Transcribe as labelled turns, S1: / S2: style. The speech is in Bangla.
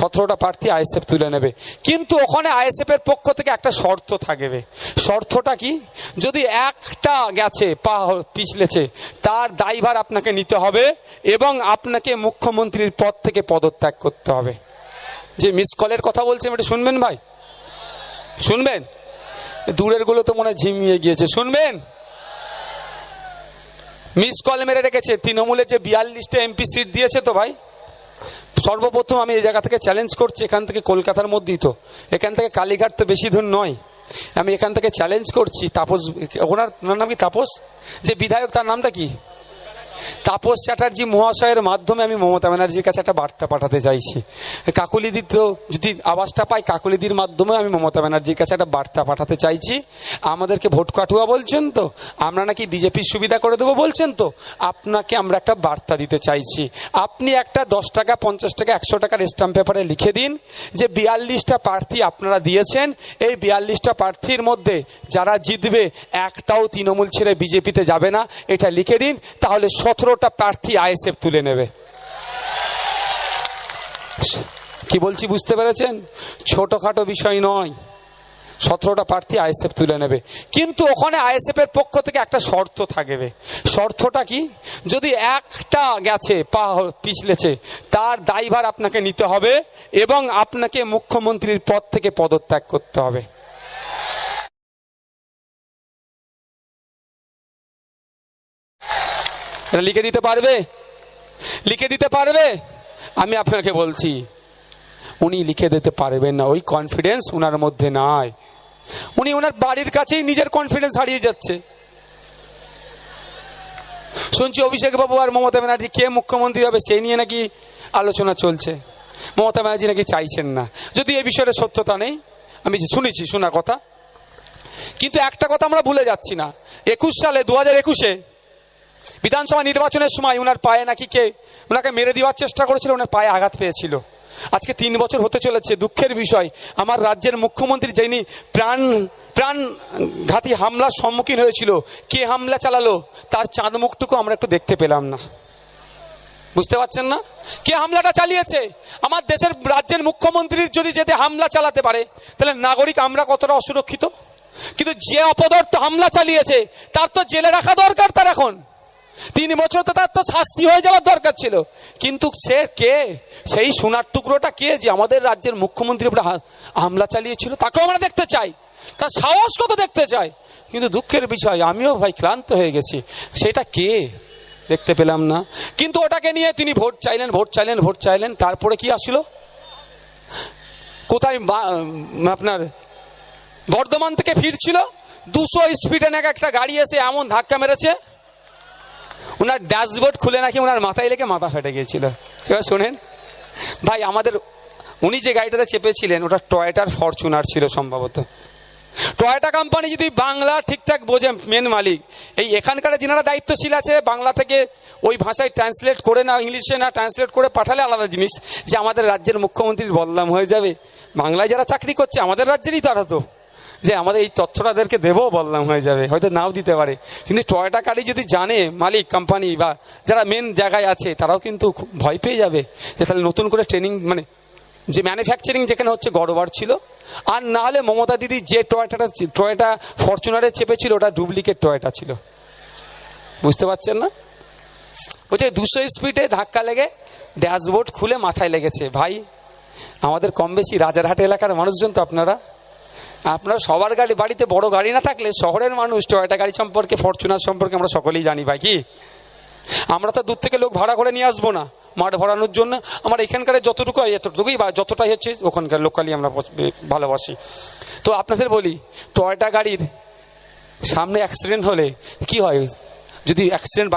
S1: সতেরোটা প্রার্থী আইএসএফ তুলে নেবে। কিন্তু ওখানে আইএসএফ এর পক্ষ থেকে একটা শর্ত থাকবে শর্তটা কি? যদি একটা গেছে, পা পিছলেছে, তার দায়ভার আপনাকে নিতে হবে এবং আপনাকে মুখ্যমন্ত্রীর পদ থেকে পদত্যাগ করতে হবে। যে মিস কলের কথা বলছেন, এটা শুনবেন ভাই? শুনবেন? দূরেরগুলো তো মনে হয় ঝিমিয়ে গিয়েছে। শুনবেন? মিস কল মেরে রেখেছে। তৃণমূলের যে বিয়াল্লিশটা এমপি সিট দিয়েছে তো ভাই? সর্বপ্রথম আমি এই জায়গা থেকে চ্যালেঞ্জ করছি, এখান থেকে কলকাতার মধ্যেই তো। এখান থেকে কালীঘাট তো বেশি দূর নয়। আমি এখান থেকে চ্যালেঞ্জ করছি, তাপস ওনার নাম কি তাপস? যে বিধায়ক, তার নামটা কি? তাপস চ্যাটার্জি মহাশয়ের মাধ্যমে আমি মমতা ব্যানার্জির কাছে একটা বার্তা পাঠাতে চাইছি। কাকুলিদি তো যদি আওয়াজটা পাই, কাকুলিদির মাধ্যমে আমি মমতা ব্যানার্জির কাছে একটা বার্তা পাঠাতে চাইছি। আমাদেরকে ভোট কাটুয়া বলছেন তো? আমরা নাকি বিজেপির সুবিধা করে দেবো বলছেন তো? আপনাকে আমরা একটা বার্তা দিতে চাইছি। আপনি একটা দশ টাকা, পঞ্চাশ টাকা, একশো টাকার স্ট্যাম্প পেপারে লিখে দিন যে বিয়াল্লিশটা প্রার্থী আপনারা দিয়েছেন। এই বিয়াল্লিশটা প্রার্থীর মধ্যে যারা জিতবে, একটাও তৃণমূল ছেড়ে বিজেপিতে যাবে না। এটা লিখে দিন, তাহলে সতেরোটা প্রার্থী আইএসএফ তুলে নেবে। কি বলছি বুঝতে পেরেছেন? ছোটোখাটো বিষয় নয়। সতেরোটা প্রার্থী আইএসএফ তুলে নেবে। কিন্তু ওখানে আইএসএফ এর পক্ষ থেকে একটা শর্ত থাকবে। শর্তটা কি? যদি একটা গেছে, পা পিছলেছে, তার দায়ভার আপনাকে নিতে হবে এবং আপনাকে মুখ্যমন্ত্রীর পদ থেকে পদত্যাগ করতে হবে। এটা লিখে দিতে পারবে? লিখে দিতে পারবে? আমি আপনাকে বলছি, উনি লিখে দিতে পারবেন না, ওই কনফিডেন্স ওনার মধ্যে নাই। উনি ওনার বাড়ির কাছেই নিজের কনফিডেন্স হারিয়ে যাচ্ছে। শুনছি অভিষেক বাবু আর মমতা ব্যানার্জি, কে মুখ্যমন্ত্রী হবে সেই নিয়ে নাকি আলোচনা চলছে। মমতা ব্যানার্জি নাকি চাইছেন না। যদি এ বিষয়ে সত্যতা নেই, আমি শুনেছি, শোনা কথা। কিন্তু একটা কথা আমরা ভুলে যাচ্ছি না। একুশ সালে, দু হাজার একুশে বিধানসভা নির্বাচনের সময় ওনার পায়ে নাকি কে ওনাকে মেরে দেওয়ার চেষ্টা করেছিল ওনার পায়ে আঘাত পেয়েছিল। আজকে তিন বছর হতে চলেছে, দুঃখের বিষয়। আমার রাজ্যের মুখ্যমন্ত্রী যিনি প্রাণ, প্রাণঘাতী হামলার সম্মুখীন হয়েছিল, কে হামলা চালালো, তার চাঁদ মুখটুকু আমরা একটু দেখতে পেলাম না। বুঝতে পারছেন না? কে হামলাটা চালিয়েছে? আমার দেশের রাজ্যের মুখ্যমন্ত্রীর যদি যেতে হামলা চালাতে পারে, তাহলে নাগরিক আমরা কতটা অসুরক্ষিত? কিন্তু যে অপদার্থ হামলা চালিয়েছে, তার তো জেলে রাখা দরকার তার এখন। তিন বছর তো তার তো শাস্তি হয়ে যাওয়ার দরকার ছিল। কিন্তু সে কে? সেই সোনার টুকরোটা কে যে আমাদের রাজ্যের মুখ্যমন্ত্রীর উপরে হামলা চালিয়েছিল, তাকেও আমরা দেখতে চাই। তার সাহস কত দেখতে চাই? কিন্তু দুঃখের বিষয়, আমিও ভাই ক্লান্ত হয়ে গেছি। সেটা কে? দেখতে পেলাম না। কিন্তু ওটাকে নিয়ে তিনি ভোট চাইলেন ভোট চাইলেন ভোট চাইলেন, তারপরে কি আসলো? কোথায় আপনার বর্ধমান থেকে ফিরছিল? দুশো স্পিডে নাকি একটা গাড়ি এসে এমন ধাক্কা মেরেছে ওনার ড্যাশবোর্ড খুলে নাকি ওনার মাথায় লেগে মাথা ফেটে গিয়েছিল। এবার শোনেন, ভাই, আমাদের, উনি যে গাড়িটাতে চেপেছিলেন, ওটা টয়টার ফরচুনার ছিল সম্ভবত। টয়টা কোম্পানি যদি বাংলা ঠিকঠাক বোঝে মেন মালিক, এই এখানকার যেনারা দায়িত্বশীল আছে, বাংলা থেকে ওই ভাষায় ট্রান্সলেট করে না, ইংলিশে না ট্রান্সলেট করে পাঠালে আলাদা জিনিস, যে আমাদের রাজ্যের মুখ্যমন্ত্রীর বদলাম হয়ে যাবে। বাংলায় যারা চাকরি করছে, আমাদের রাজ্যেরই তারা তো। যে আমাদের এই তথ্যটা তথ্যটাদেরকে দেবো বললাম, হয়ে যাবে। হয়তো নাও দিতে পারে। কিন্তু টয়টা গাড়ি যদি জানে মালিক কোম্পানি বা যারা মেন জায়গায় আছে, তারাও কিন্তু ভয় পেয়ে যাবে যে তাহলে নতুন করে ট্রেনিং মানে যে ম্যানুফ্যাকচারিং যেখানে হচ্ছে গড়বার ছিল, আর না হলে মমতা দিদি যে টয়টাটা, টয়টা ফরচুনারে চেপেছিল ওটা ডুপ্লিকেট টয়টা ছিল। বুঝতে পারছেন না? বলছে, দুশো স্পিডে ধাক্কা লেগে ড্যাশবোর্ড খুলে মাথায় লেগেছে। ভাই, আমাদের কম বেশি রাজারহাট এলাকার মানুষজন তো আপনারা। আপনারা সবার গাড়ি বাড়িতে বড় গাড়ি না থাকলে শহরের মানুষ টয়টা গাড়ি সম্পর্কে ফরচুনার সম্পর্কে আমরা সকলেই জানি ভাই কি? আমরা তো দূর থেকে লোক ভাড়া করে নিয়ে আসব না। মাঠ ভরানোর জন্য আমার এখানকার যতটুকু হয়, এতটুকুই বা যতটাই হচ্ছে ওখানকার লোকালি আমরা ভালোবাসি। তো আপনাদের বলি টয়টা গাড়ির সামনে অ্যাক্সিডেন্ট হলে কি হয়? যদি অ্যাক্সিডেন্ট